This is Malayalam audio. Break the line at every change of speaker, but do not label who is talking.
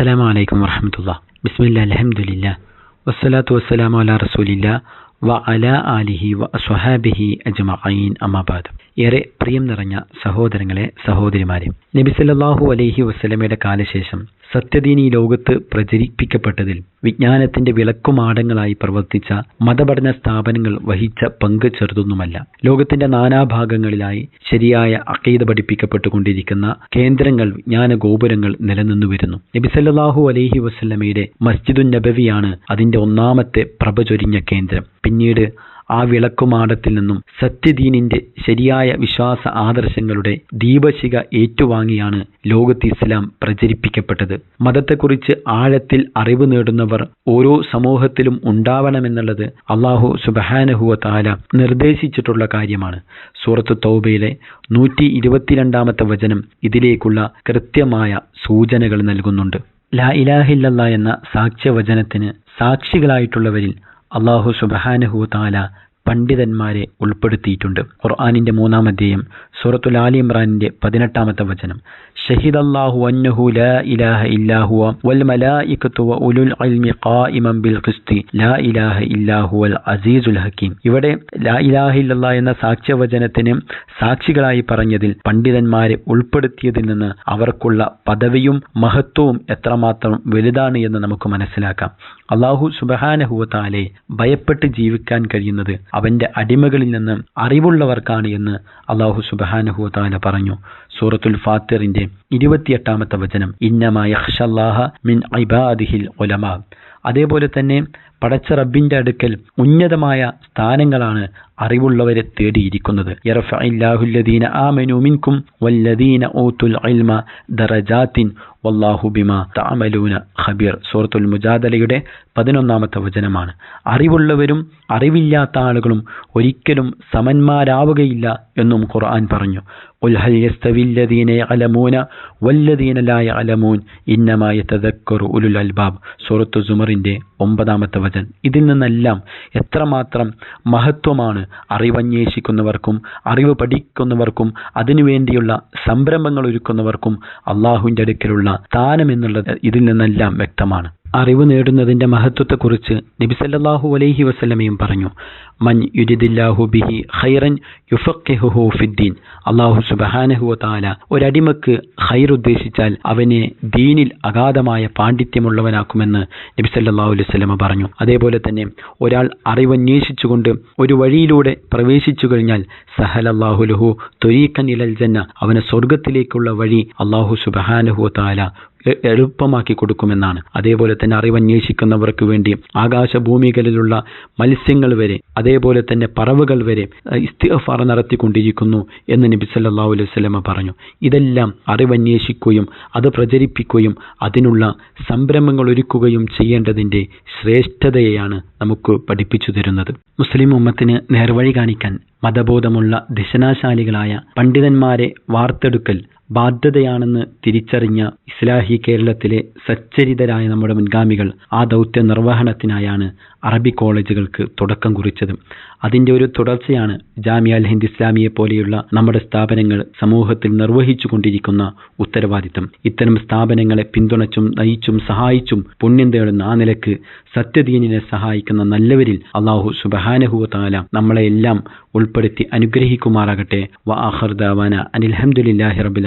السلام عليكم ورحمة الله. بسم الله الحمد لله. والصلاة والسلام على رسول الله وعلى آله وأصحابه أجمعين. أما بعد. ഏറെ പ്രിയം നിറഞ്ഞ സഹോദരങ്ങളെ സഹോദരിമാരെ. നബി സല്ലല്ലാഹു അലൈഹി വസ്ലമയുടെ കാലശേഷം സത്യദീനി ലോകത്ത് പ്രചരിപ്പിക്കപ്പെട്ടതിൽ വിജ്ഞാനത്തിന്റെ വിളക്കുമാടങ്ങളായി പ്രവർത്തിച്ച മതപഠന സ്ഥാപനങ്ങൾ വഹിച്ച പങ്ക് ചെറുതൊന്നുമല്ല. ലോകത്തിന്റെ നാനാഭാഗങ്ങളിലായി ശരിയായ അക്കീത പഠിപ്പിക്കപ്പെട്ടുകൊണ്ടിരിക്കുന്ന കേന്ദ്രങ്ങൾ വിജ്ഞാന ഗോപുരങ്ങൾ നിലനിന്നു വരുന്നു. നബിസല്ലാഹു അലൈഹി വസ്ലമയുടെ മസ്ജിദുൻ നബവിയാണ് അതിന്റെ ഒന്നാമത്തെ പ്രഭ ചൊരിഞ്ഞ കേന്ദ്രം. പിന്നീട് ആ വിളക്കുമാടത്തിൽ നിന്നും സത്യദീനിന്റെ ശരിയായ വിശ്വാസ ആദർശങ്ങളുടെ ദീപശിക ഏറ്റുവാങ്ങിയാണ് ലോകത്ത് ഇസ്ലാം പ്രചരിപ്പിക്കപ്പെട്ടത്. മതത്തെക്കുറിച്ച് ആഴത്തിൽ അറിവ് നേടുന്നവർ ഓരോ സമൂഹത്തിലും ഉണ്ടാവണമെന്നുള്ളത് അള്ളാഹു സുബഹാനഹുവ താല നിർദ്ദേശിച്ചിട്ടുള്ള കാര്യമാണ്. സൂറത്ത് തൗബയിലെ നൂറ്റി ഇരുപത്തിരണ്ടാമത്തെ വചനം ഇതിലേക്കുള്ള കൃത്യമായ സൂചനകൾ നൽകുന്നുണ്ട്. ലാ ഇലാഹില്ല എന്ന സാക്ഷ്യവചനത്തിന് സാക്ഷികളായിട്ടുള്ളവരിൽ അള്ളാഹു സുബഹാനഹു താല പണ്ഡിതന്മാരെ ഉൾപ്പെടുത്തിയിട്ടുണ്ട്. ഖുർആാനിന്റെ മൂന്നാം അധ്യായം സൂറത്തുൽ ആലി ഇമ്രാനിന്റെ പതിനെട്ടാമത്തെ വചനം. ഷഹിദ് അള്ളാഹു അന്നഹു ലാ ഇലാഹ ഇല്ലാഹുവ വൽ മലായികത്തു വ ഉലുൽ ഇൽമി ഖായിമൻ ബിൽ ഖിസ്തി. ലാ ഇലാഹ ഇല്ലാഹുവൽ അസീസുൽ ഹക്കീം. ഇവിടെ ലാ ഇലാഹ ഇല്ലല്ലാ എന്ന സാക്ഷ്യവചനത്തിന് സാക്ഷികളായി പറഞ്ഞതിൽ പണ്ഡിതന്മാരെ ഉൾപ്പെടുത്തിയതിൽ നിന്ന് അവർക്കുള്ള പദവിയും മഹത്വവും എത്രമാത്രം വലുതാണ് എന്ന് നമുക്ക് മനസ്സിലാക്കാം. അള്ളാഹു സുബഹാനഹുവത്താലെ ഭയപ്പെട്ട് ജീവിക്കാൻ കഴിയുന്നത് അവന്റെ അടിമകളിൽ നിന്ന് അറിവുള്ളവർക്കാണ് എന്ന് അള്ളാഹു സുബഹാനഹുവത്താല പറഞ്ഞു. സൂറത്തുൽ ഫാത്തിറിന്റെ ഇരുപത്തിയെട്ടാമത്തെ വചനം ഇന്നമായ മിൻ ഇബാദിഹിൽ ഒലമ അതേപോലെ തന്നെ പടച്ച റബ്ബിന്റെ അടുക്കൽ ഉന്നതമായ സ്ഥാനങ്ങളാണ് അറിവുള്ളവരെ തേടിയിരിക്കുന്നത്. ഇറഫില്ലാഹുല്ലദീന ആമനു മിൻകും വല്ലദീന ഊത്തുൽ ഇൽമ ദറജാത്തിൻ വല്ലാഹു ബിമ താമലൂന ഖബീർ. സൂറത്തുൽ മുജാദലയുടെ പതിനൊന്നാമത്തെ വചനമാണ്. അറിവുള്ളവരും അറിവില്ലാത്ത ആളുകളും ഒരിക്കലും സമന്മാരാവുകയില്ല എന്നും ഖുർആൻ പറഞ്ഞു. ഉൽഹൽ യസ്തവില്ലദീന വല്ലദീന ലായ അലമൂൻ ഇന്നമായ തദക്കറു ഉലുൽ അൽബാബ്. സൂറത്തു സുമറിന്റെ ഒമ്പതാമത്തെ വചൻ ഇതിൽ നിന്നെല്ലാം എത്രമാത്രം മഹത്വമാണ് അറിവന്വേഷിക്കുന്നവർക്കും അറിവ് പഠിക്കുന്നവർക്കും അതിനുവേണ്ടിയുള്ള സംരംഭങ്ങൾ ഒരുക്കുന്നവർക്കും അള്ളാഹുവിന്റെ അടുക്കലുള്ള സ്ഥാനം എന്നുള്ളത് ഇതിൽ നിന്നെല്ലാം വ്യക്തമാണ്. അറിവ് നേടുന്നതിന്റെ മഹത്വത്തെക്കുറിച്ച് നബിസല്ലാഹു അലൈഹി വസ്ലമയും പറഞ്ഞു. മൻ യുജിദില്ലാഹു ബിഹി ഹൈറൻ യുഫക്കെഹുഹു ഫിദ്ദീൻ. അള്ളാഹു സുബഹാനഹുവ താല ഒരടിമക്ക് ഹൈർ ഉദ്ദേശിച്ചാൽ അവനെ ദീനിൽ അഗാധമായ പാണ്ഡിത്യമുള്ളവനാക്കുമെന്ന് നബിസല്ലാഹു അലൈഹി വസ്ലമ പറഞ്ഞു. അതേപോലെ തന്നെ ഒരാൾ അറിവന്വേഷിച്ചുകൊണ്ട് ഒരു വഴിയിലൂടെ പ്രവേശിച്ചു കഴിഞ്ഞാൽ സഹലല്ലാഹു ലഹു തൊരീഖൻ ഇലൽ ജന്ന അവനെ സ്വർഗത്തിലേക്കുള്ള വഴി അള്ളാഹു സുബഹാനഹുവ താല എളുപ്പമാക്കി കൊടുക്കുമെന്നാണ്. അതേപോലെ തന്നെ അറിവന്വേഷിക്കുന്നവർക്ക് വേണ്ടി ആകാശഭൂമികളിലുള്ള മത്സ്യങ്ങൾ വരെ അതേപോലെ തന്നെ പറവുകൾ വരെ ഇസ്തിഫാർ നടത്തിക്കൊണ്ടിരിക്കുന്നു എന്ന് നബി സല്ലല്ലാഹു അലൈഹി വസല്ലമ പറഞ്ഞു. ഇതെല്ലാം അറിവന്വേഷിക്കുകയും അത് പ്രചരിപ്പിക്കുകയും അതിനുള്ള സംരംഭങ്ങൾ ഒരുക്കുകയും ചെയ്യേണ്ടതിന്റെ ശ്രേഷ്ഠതയെയാണ് നമുക്ക് പഠിപ്പിച്ചു തരുന്നത്. മുസ്ലിം ഉമ്മത്തിന് നേർവഴി കാണിക്കാൻ മതബോധമുള്ള ദിശനാശാലികളായ പണ്ഡിതന്മാരെ വാർത്തെടുക്കൽ ബാധ്യതയാണെന്ന് തിരിച്ചറിഞ്ഞ ഇസ്ലാഹി കേരളത്തിലെ സച്ചരിതരായ നമ്മുടെ മുൻഗാമികൾ ആ ദൗത്യ നിർവഹണത്തിനായാണ് അറബി കോളേജുകൾക്ക് തുടക്കം കുറിച്ചത്. അതിന്റെ ഒരു തുടർച്ചയാണ് ജാമിയ അൽ ഹിന്ദ് ഇസ്ലാമിയെ പോലെയുള്ള നമ്മുടെ സ്ഥാപനങ്ങൾ സമൂഹത്തിൽ നിർവഹിച്ചു കൊണ്ടിരിക്കുന്ന ഉത്തരവാദിത്തം. ഇത്തരം സ്ഥാപനങ്ങളെ പിന്തുണച്ചും നയിച്ചും സഹായിച്ചും പുണ്യം തേടുന്ന ആ നിലയ്ക്ക് സത്യദീനിനെ സഹായിക്കുന്ന നല്ലവരിൽ അള്ളാഹു സുബഹാനഹുവ താല നമ്മളെ എല്ലാം ഉൾപ്പെടുത്തി അനുഗ്രഹിക്കുമാറാകട്ടെ. വ ആഹർദാവാന അനിൽഹമുല്ലാഹി റബിൽ